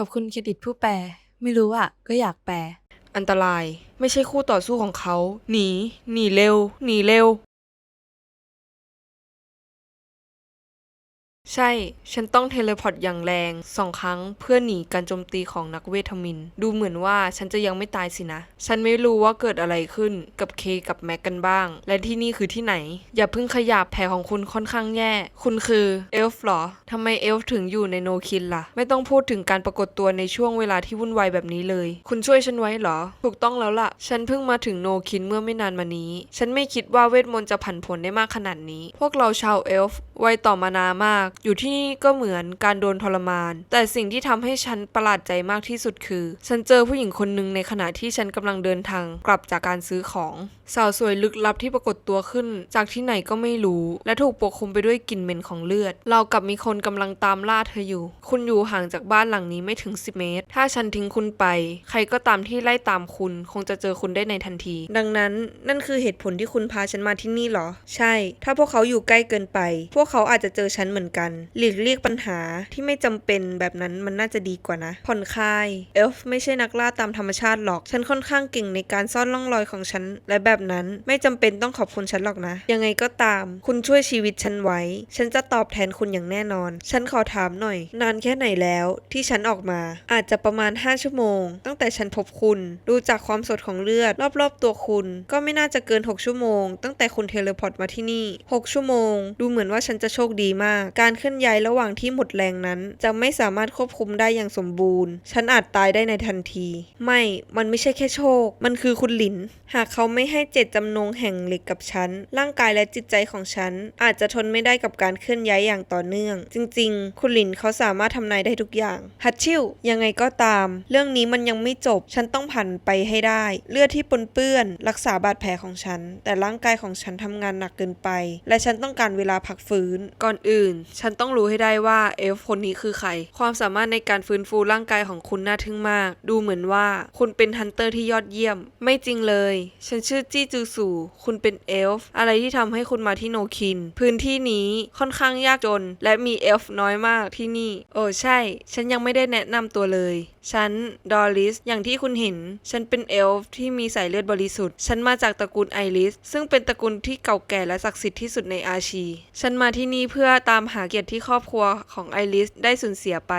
ขอบคุณเครดิตผู้แปล ไม่รู้อะก็อยากแปล อันตราย ไม่ใช่คู่ต่อสู้ของเขา หนี หนีเร็ว หนีเร็ว ใช่ ฉันต้องเทเลพอร์ตอย่างแรงสองครั้งเพื่อหนีการโจมตีของนักเวทมิน ดูเหมือนว่าฉันจะยังไม่ตายสินะ ฉันไม่รู้ว่าเกิดอะไรขึ้นกับเคกับแม็กกันบ้าง และที่นี่คือที่ไหน อย่าเพิ่งขยับแผลของคุณค่อนข้างแย่ คุณคือเอลฟ์เหรอทำไมเอลฟ์ถึงอยู่ในโนคินล่ะ ไม่ต้องพูดถึงการปรากฏตัวในช่วงเวลาที่วุ่นวายแบบนี้เลย คุณช่วยฉันไว้เหรอ ถูกต้องแล้วล่ะ ฉันเพิ่งมาถึงโนคินเมื่อไม่นานมานี้ ฉันไม่คิดว่าเวทมนต์จะผันผวนได้มากขนาดนี้ พวกเราชาวเอลฟ์วัยต่อมานา มากอยู่ที่นี่ก็เหมือนการโดนทรมาน แต่สิ่งที่ทำให้ฉันประหลาดใจมากที่สุดคือ ฉันเจอผู้หญิงคนหนึ่งในขณะที่ฉันกำลังเดินทางกลับจากการซื้อของ สาวสวยลึกลับที่ปรากฏตัวขึ้น จากที่ไหนก็ไม่รู้ และถูกปกคลุมไปด้วยกลิ่นเหม็นของเลือด เรากับมีคนกำลังตามล่าเธออยู่ คุณอยู่ห่างจากบ้านหลังนี้ไม่ถึง 10 เมตร ถ้าฉันทิ้งคุณไป ใครก็ตามที่ไล่ตามคุณ คงจะเจอคุณได้ในทันที ดังนั้นนั่นคือเหตุผลที่คุณพาฉันมาที่นี่เหรอ ใช่ ถ้าพวกเขาอยู่ใกล้เกินไป พวกเขาอาจจะเจอฉันเหมือนกันหลีกเลี่ยงปัญหาที่ไม่จำเป็นแบบนั้นมันน่าจะดีกว่านะ ผ่อนคลาย เอลฟ์ไม่ใช่นักล่าตามธรรมชาติหรอก ฉันค่อนข้างเก่งในการซ่อนร่องรอยของฉัน และแบบนั้นไม่จำเป็นต้องขอบคุณฉันหรอกนะ ยังไงก็ตาม คุณช่วยชีวิตฉันไว้ ฉันจะตอบแทนคุณอย่างแน่นอน ฉันขอถามหน่อย นานแค่ไหนแล้วที่ฉันออกมา อาจจะประมาณ 5 ชั่วโมง ตั้งแต่ฉันพบคุณ ดูจากความสดของเลือด รอบๆตัวคุณ ก็ไม่น่าจะเกิน 6 ชั่วโมง ตั้งแต่คุณเทเลพอร์ตมาที่นี่ 6 ชั่วโมง ดูเหมือนว่าฉันจะโชคดีมาก การเคลื่อนย้ายระหว่างที่หมดแรงนั้น จะไม่สามารถควบคุมได้อย่างสมบูรณ์ ฉันอาจตายได้ในทันที ไม่ มันไม่ใช่แค่โชค มันคือคุณหลิน หากเขาไม่ให้เจตจำนงแห่งเหล็กกับฉัน ร่างกายและจิตใจของฉัน อาจจะทนไม่ได้กับการเคลื่อนย้ายอย่างต่อเนื่อง จริง ๆ คุณหลินเขาสามารถทำนายได้ทุกอย่าง ฮัตชิวยังไงก็ตาม เรื่องนี้มันยังไม่จบ ฉันต้องผ่านไปให้ได้ เลือดที่ปนเปื้อน รักษาบาดแผลของฉัน แต่ร่างกายของฉันทำงานหนักเกินไป และฉันต้องการเวลาพักฟื้น ก่อนอื่นฉันันต้องรู้ให้ได้ว่าเอลฟ์คนนี้คือใคร ความสามารถในการฟื้นฟูร่างกายของคุณน่าทึ่งมาก ดูเหมือนว่าคุณเป็นฮันเตอร์ที่ยอดเยี่ยม ไม่จริงเลย ฉันชื่อจี้จูสูคุณเป็นเอลฟ์อะไรที่ทำให้คุณมาที่โนคิน พื้นที่นี้ค่อนข้างยากจน และมีเอลฟ์น้อยมากที่นี่ โอ้ใช่ ฉันยังไม่ได้แนะนำตัวเลย ฉันดอริส อย่างที่คุณเห็น ฉันเป็นเอลฟ์ที่มีสายเลือดบริสุทธิ์ ฉันมาจากตระกูลไอริส ซึ่งเป็นตระกูลที่เก่าแก่และศักดิ์สิทธิ์ที่สุดในอาชี ฉันมาที่นี่เพื่อตามหาเกียรติที่ครอบครัวของไอริสได้สูญเสียไป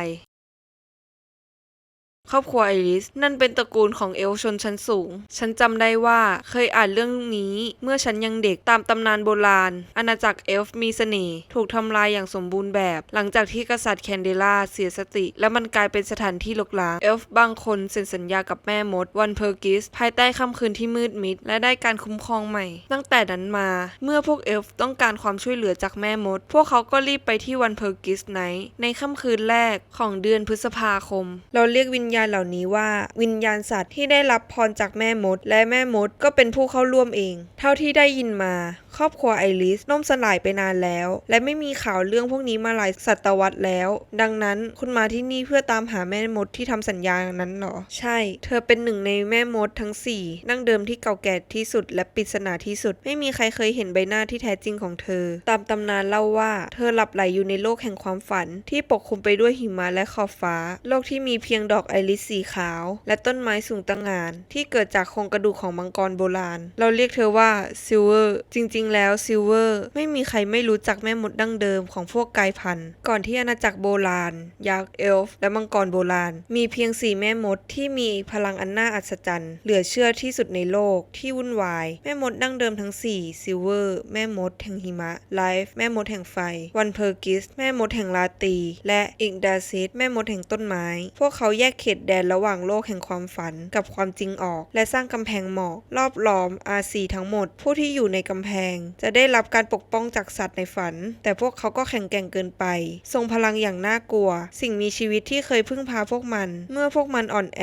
ครอบครัวไอริส นั่นเป็นตระกูลของเอลชนชั้นสูง ฉันจำได้ว่าเคยอ่านเรื่องนี้เมื่อฉันยังเด็กตามตำนานโบราณ อาณาจักรเอลฟ์มีเสน่ห์ถูกทำลายอย่างสมบูรณ์แบบ หลังจากที่กษัตริย์แคนเดล่าเสียสติ และมันกลายเป็นสถานที่ลกล้าง เอลฟ์บางคนเซ็นสัญญากับแม่มดวันเพอร์กิส ภายใต้ค่ำคืนที่มืดมิด และได้การคุ้มครองใหม่ ตั้งแต่นั้นมา เมื่อพวกเอลฟ์ต้องการความช่วยเหลือจากแม่มด พวกเขาก็รีบไปที่วันเพอร์กิสไนในค่ำคืนแรกของเดือนพฤษภาคม เราเรียกวิญญาณเหล่านี้ว่า วิญญาณสัตว์ที่ได้รับพรจากแม่มด และแม่มดก็เป็นผู้เข้าร่วมเอง เท่าที่ได้ยินมา ครอบครัวไอริสล่มสลายไปนานแล้ว และไม่มีข่าวเรื่องพวกนี้มาหลายศตวรรษแล้ว ดังนั้นคุณมาที่นี่เพื่อตามหาแม่มดที่ทำสัญญานั้นหรอ ใช่ เธอเป็นหนึ่งในแม่มดทั้งสี่ดั้งเดิมที่เก่าแก่ที่สุดและปริศนาที่สุด ไม่มีใครเคยเห็นใบหน้าที่แท้จริงของเธอ ตามตำนานเล่าว่า เธอหลับไหลอยู่ในโลกแห่งความฝัน ที่ปกคลุมไปด้วยหิมะและขอบฟ้า โลกที่มีเพียงดอกไอริสสีขาว และต้นไม้สูงตั้งงาน ที่เกิดจากโครงกระดูกของมังกรโบราณ เราเรียกเธอว่าซิลเวอร์จริงๆแล้วซิลเวอร์ไม่มีใครไม่รู้จักแม่มดดั้งเดิมของพวกกายพันธุ์ ก่อนที่อาณาจักรโบราณ ยักษ์เอลฟ์และมังกรโบราณ มีเพียงสี่แม่มดที่มีพลังอันน่าอัศจรรย์ เหลือเชื่อที่สุดในโลกที่วุ่นวาย แม่มดดั้งเดิมทั้งสี่ซิลเวอร์แม่มดแห่งหิมะไลฟ์แม่มดแห่งไฟ วันเพอร์กิส แม่มดแห่งลาตี และอิกดาซิสแม่มดแห่งต้นไม้ พวกเขาแยกเขตแดนระหว่างโลกแห่งความฝันกับความจริงออก และสร้างกำแพงหมอกรอบล้อมอาซีทั้งหมด ผู้ที่อยู่ในกำแพงจะได้รับการปกป้องจากสัตว์ในฝัน แต่พวกเขาก็แข็งแกร่งเกินไป ทรงพลังอย่างน่ากลัว สิ่งมีชีวิตที่เคยพึ่งพาพวกมัน เมื่อพวกมันอ่อนแอ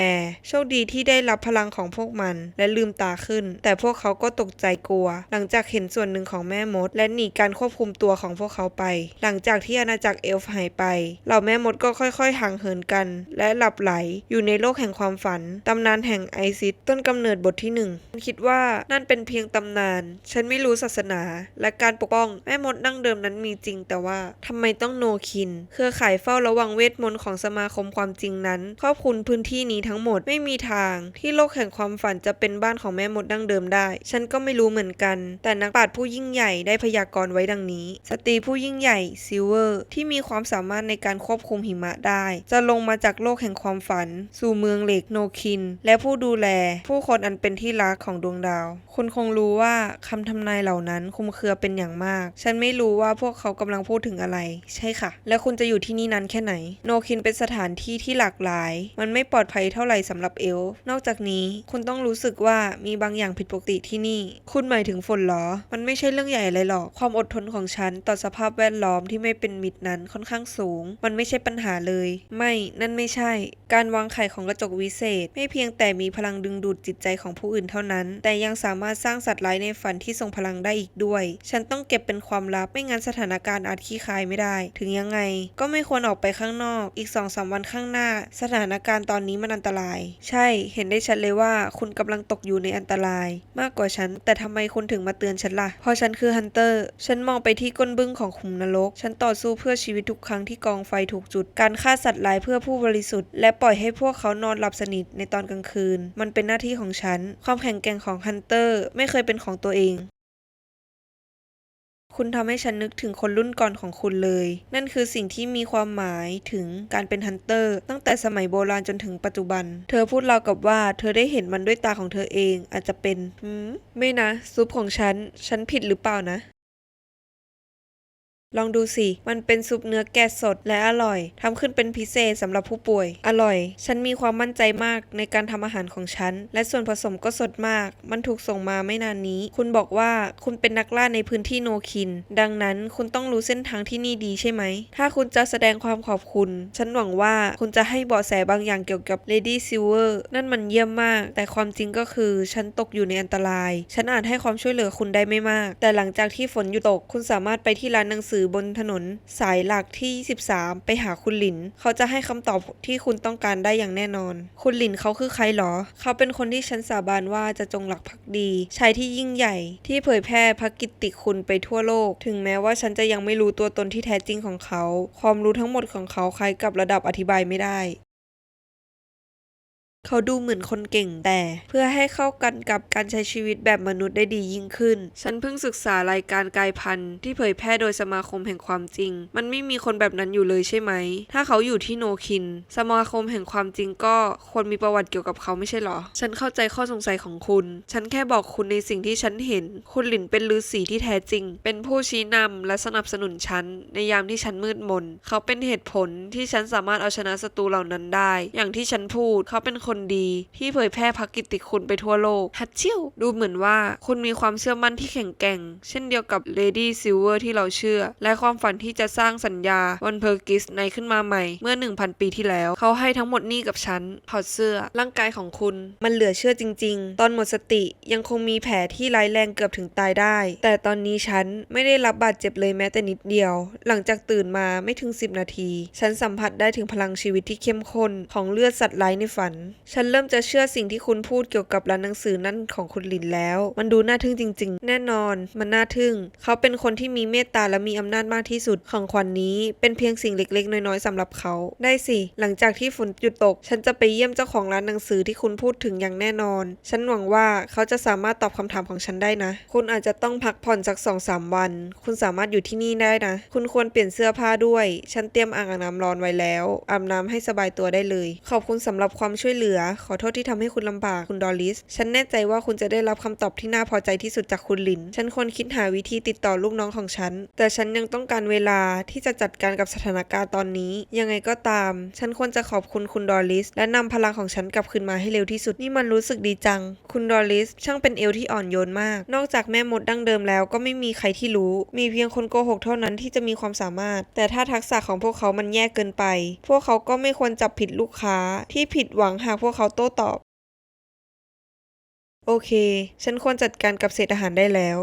โชคดีที่ได้รับพลังของพวกมัน และลืมตาขึ้น แต่พวกเขาก็ตกใจกลัว หลังจากเห็นส่วนหนึ่งของแม่มด และหนีการควบคุมตัวของพวกเขาไป หลังจากที่อาณาจักรเอลฟ์หายไป เหล่าแม่มดก็ค่อยๆห่างเหินกัน และหลับไหลอยู่ในโลกแห่งความฝัน ตำนานแห่งไอซิสต้นกำเนิดบทที่หนึ่งฉันคิดว่านั่นเป็นเพียงตำนาน ฉันไม่รู้ศาสนา และการปกป้องแม่มดดั้งเดิมนั้นมีจริง แต่ว่าทำไมต้องโนคิน เครือข่ายเฝ้าระวังเวทมนต์ของสมาคมความจริงนั้น ครอบคลุมพื้นที่นี้ทั้งหมดไม่มีทางที่โลกแห่งความฝันจะเป็นบ้านของแม่มดดั้งเดิมได้ ฉันก็ไม่รู้เหมือนกัน แต่นักปราชญ์ผู้ยิ่งใหญ่ได้พยากรณ์ไว้ดังนี้ สตรีผู้ยิ่งใหญ่ซิลเวอร์ที่มีความสามารถในการควบคุมหิมะได้ จะลงมาจากโลกแห่งความฝัน สู่เมืองเหล็กโนคิน และผู้ดูแล ผู้คนอันเป็นที่รักของดวงดาว คุณคงรู้ว่าคำทำนายเหล่านั้นคุมเครือเป็นอย่างมาก ฉันไม่รู้ว่าพวกเขากำลังพูดถึงอะไร ใช่ค่ะ และคุณจะอยู่ที่นี่นานแค่ไหน โนคินเป็นสถานที่ที่หลากหลาย มันไม่ปลอดภัยเท่าไหร่สำหรับเอล นอกจากนี้คุณต้องรู้สึกว่ามีบางอย่างผิดปกติที่นี่ คุณหมายถึงฝนเหรอ มันไม่ใช่เรื่องใหญ่อะไรหรอก ความอดทนของฉันต่อสภาพแวดล้อมที่ไม่เป็นมิตรนั้นค่อนข้างสูง มันไม่ใช่ปัญหาเลย ไม่ นั่นไม่ใช่ การวางไข่ของกระจกวิเศษ ไม่เพียงแต่มีพลังดึงดูดจิตใจของผู้อื่นเท่านั้น แต่ยังสามารถสร้างสัตว์ร้ายในฝันที่ทรงพลังได้อีกด้วย ฉันต้องเก็บเป็นความลับไม่งั้นสถานการณ์อาจขี้คายไม่ได้ ถึงยังไง ก็ไม่ควรออกไปข้างนอก อีก2องสาวันข้างหน้า สถานการณ์ตอนนี้มันอันตราย ใช่ เห็นได้ชัดเลยว่าคุณกำลังตกอยู่ในอันตราย มากกว่าฉัน แต่ทำไมคุณถึงมาเตือนฉันล่ะ เพราะฉันคือฮันเตอร์ ฉันมองไปที่ก้นบึ้งของขุมนรก ฉันต่อสู้เพื่อชีวิตทุกครั้งที่กองไฟถูกจุด การฆ่าสัตว์ร้ายเพื่อผู้บริสุทธิ์ และปล่อยให้พวกเขานอนหลับสนิทในตอนกลางคืน มันเป็นหน้าที่ของฉัน ความแข็งแกร่งของฮันเตอร์ไม่เคยเป็นของตัวเอง คุณทำให้ฉันนึกถึงคนรุ่นก่อนของคุณเลย นั่นคือสิ่งที่มีความหมายถึงการเป็นฮันเตอร์ ตั้งแต่สมัยโบราณจนถึงปัจจุบัน เธอพูดราวกับว่าเธอได้เห็นมันด้วยตาของเธอเองอาจจะเป็น หืม ไม่นะ ซุปของฉัน ฉันผิดหรือเปล่านะ ลองดูสิ มันเป็นซุปเนื้อแกะสดและอร่อยทำขึ้นเป็นพิเศษสำหรับผู้ป่วย อร่อย ฉันมีความมั่นใจมากในการทำอาหารของฉัน และส่วนผสมก็สดมาก มันถูกส่งมาไม่นานนี้ คุณบอกว่าคุณเป็นนักล่าในพื้นที่โนคิน ดังนั้นคุณต้องรู้เส้นทางที่นี่ดีใช่ไหม ถ้าคุณจะแสดงความขอบคุณ ฉันหวังว่าคุณจะให้เบาะแสบางอย่างเกี่ยวกับ Lady Silver นั่นมันเยี่ยมมาก แต่ความจริงก็คือฉันตกอยู่ในอันตราย ฉันอาจให้ความช่วยเหลือคุณได้ไม่มาก แต่หลังจากที่ฝนหยุดตก คุณสามารถไปที่ร้านหนังสือบนถนนสายหลักที่13ไปหาคุณหลิน เขาจะให้คำตอบที่คุณต้องการได้อย่างแน่นอน คุณหลินเขาคือใครหรอ เขาเป็นคนที่ฉันสาบานว่าจะจงหลักภักดีชายที่ยิ่งใหญ่ ที่เผยแพร่พระกิตติคุณไปทั่วโลก ถึงแม้ว่าฉันจะยังไม่รู้ตัวตนที่แท้จริงของเขา ความรู้ทั้งหมดของเขาคล้ายกับระดับอธิบายไม่ได้ เขาดูเหมือนคนเก่งแต่ เพื่อให้เข้ากันกับการใช้ชีวิตแบบมนุษย์ได้ดียิ่งขึ้น ฉันเพิ่งศึกษารายการกายพันธุ์ที่เผยแพร่โดยสมาคมแห่งความจริง มันไม่มีคนแบบนั้นอยู่เลยใช่ไหม ถ้าเขาอยู่ที่โนคิน สมาคมแห่งความจริงก็ควรมีประวัติเกี่ยวกับเขาไม่ใช่หรอ ฉันเข้าใจข้อสงสัยของคุณ ฉันแค่บอกคุณในสิ่งที่ฉันเห็น คุณหลินเป็นฤาษีที่แท้จริง เป็นผู้ชี้นำและสนับสนุนฉันในยามที่ฉันมืดมน เขาเป็นเหตุผลที่ฉันสามารถเอาชนะศัตรูเหล่านั้นได้ อย่างที่ฉันพูด เขาเป็นคนดีที่เผยแพร่พักกิตติคุณไปทั่วโลก ฮัตเชียวดูเหมือนว่าคุณมีความเชื่อมั่นที่แข็งแกร่ง เช่นเดียวกับเลดี้ซิลเวอร์ที่เราเชื่อ และความฝันที่จะสร้างสัญญาวันเพอร์กิสในขึ้นมาใหม่ เมื่อ 1,000 ปีที่แล้ว เขาให้ทั้งหมดนี่กับฉัน ถอดเสื้อ ร่างกายของคุณ มันเหลือเชื่อจริง ๆ ตอนหมดสติยังคงมีแผลที่ร้ายแรงเกือบถึงตายได้ แต่ตอนนี้ฉันไม่ได้รับบาดเจ็บเลยแม้แต่นิดเดียว หลังจากตื่นมาไม่ถึง 10 นาที ฉันสัมผัสได้ถึงพลังชีวิตที่เข้มข้นของเลือดสัตว์ร้ายในฝันฉันเริ่มจะเชื่อสิ่งที่คุณพูดเกี่ยวกับร้านหนังสือนั่นของคุณลินแล้ว มันดูน่าทึ่งจริง ๆ แน่นอน มันน่าทึ่ง เขาเป็นคนที่มีเมตตาและมีอำนาจมากที่สุด ของขวัญนนี้เป็นเพียงสิ่งเล็ก ๆ น้อย ๆสำหรับเขา ได้สิ หลังจากที่ฝนหยุดตก ฉันจะไปเยี่ยมเจ้าของร้านหนังสือที่คุณพูดถึงอย่างแน่นอน ฉันหวังว่าเขาจะสามารถตอบคำถามของฉันได้นะ คุณอาจจะต้องพักผ่อนสักสองสามวัน คุณสามารถอยู่ที่นี่ได้นะ คุณควรเปลี่ยนเสื้อผ้าด้วย ฉันเตรียมอ่างอาบน้ำร้อนไว้แล้วอาบน้ำให้สบายตัวได้เลย ขอบคุณสำหรับความช่วยเหลือขอโทษที่ทำให้คุณลำบากคุณดอลลิส ฉันแน่ใจว่าคุณจะได้รับคำตอบที่น่าพอใจที่สุดจากคุณลิน ฉันควรคิดหาวิธีติดต่อลูกน้องของฉัน แต่ฉันยังต้องการเวลาที่จะจัดการกับสถานการณ์ตอนนี้ ยังไงก็ตาม ฉันควรจะขอบคุณคุณดอลลิส และนำพลังของฉันกลับคืนมาให้เร็วที่สุด นี่มันรู้สึกดีจัง คุณดอลลิส ช่างเป็นเอลที่อ่อนโยนมาก นอกจากแม่มดดั้งเดิมแล้วก็ไม่มีใครที่รู้ มีเพียงคนโกหกเท่านั้นที่จะมีความสามารถ แต่ถ้าทักษะของพวกเขามันแย่เกินไป พวกเขาก็ไม่ควรจับผิดลูกค้าที่ผิดหวังหากวกเขาโต้ตอบ โอเค ฉันควรจัดการกับเศษอาหารได้แล้ว